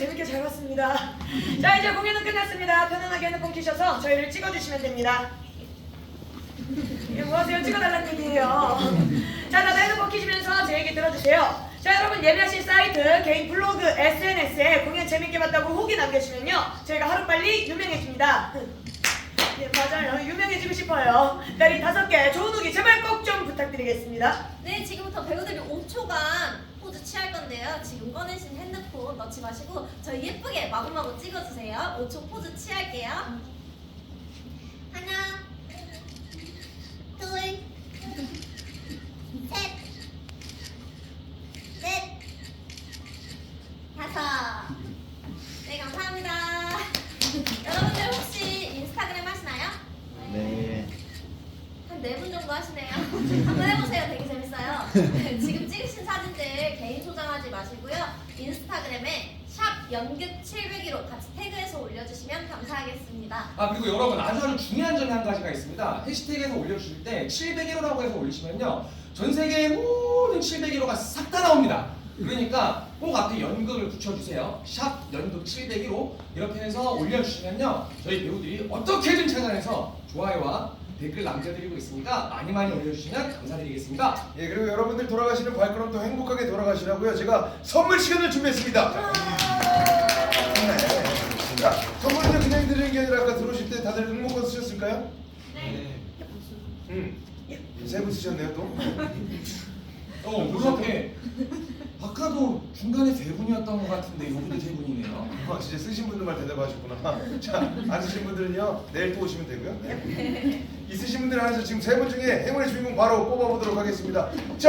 재밌게 잘 봤습니다. 자 이제 공연은 끝났습니다. 편안하게 핸드폰 키셔서 저희를 찍어주시면 됩니다. 이게 뭐하세요? 찍어달라는 얘기예요. 자 다들 핸드폰 키시면서 제 얘기 들어주세요. 자 여러분 예매하신 사이트 개인 블로그 SNS에 공연 재밌게 봤다고 후기 남겨주면요 저희가 하루빨리 유명해집니다 예, 맞아요 유명해지고 싶어요 자리 다섯 개 좋은 후기 제발 꼭 좀 부탁드리겠습니다 네, 지금부터 배우들이 꺼내신 핸드폰 넣지 마시고 저희 예쁘게 마구마구 찍어주세요. 5초 포즈 취할게요. 하나, 둘, 셋, 넷, 다섯. 네, 감사합니다. 여러분들 혹시 인스타그램 하시나요? 네. 정도 하시네요. 한번 해보세요. 되게 재밌어요. 네, 지금 찍으신 사진들 개인 소장하지 마시고요. 인스타그램에 샵 연극 701로 같이 태그해서 올려주시면 감사하겠습니다. 아 그리고 여러분 아주 중요한 점이 한 가지가 있습니다. 해시태그에서 올려주실 때 701호라고 해서 올리시면요 전 세계의 모든 701호가 싹 다 나옵니다. 그러니까 꼭 앞에 연극을 붙여주세요. 샵 연극 701호 이렇게 해서 올려주시면요 저희 배우들이 어떻게든 찾아내서 좋아요와 댓글 남겨드리고 있으니까 많이 많이 올려주시면 감사드리겠습니다. 예, 그리고 여러분들 돌아가시는 발걸음 또 행복하게 돌아가시라고요. 제가 선물 시간을 준비했습니다. 네. 자, 선물은 그냥 드리는 게 아니라 아까 들어오실 때 다들 응모권 쓰셨을까요? 네. 음. 세분 쓰셨네요 또. 어 놀랍게 아까도 중간에 세 분이었던 것 같은데 여기도 세 분이네요. 아, 진짜 쓰신 분들만 대답하셨구나. 자, 안 쓰신 분들은요 내일 또 오시면 되고요. 네. 안에서 지금 세 분 중에 행운의 주인공 바로 뽑아보도록 하겠습니다. 자.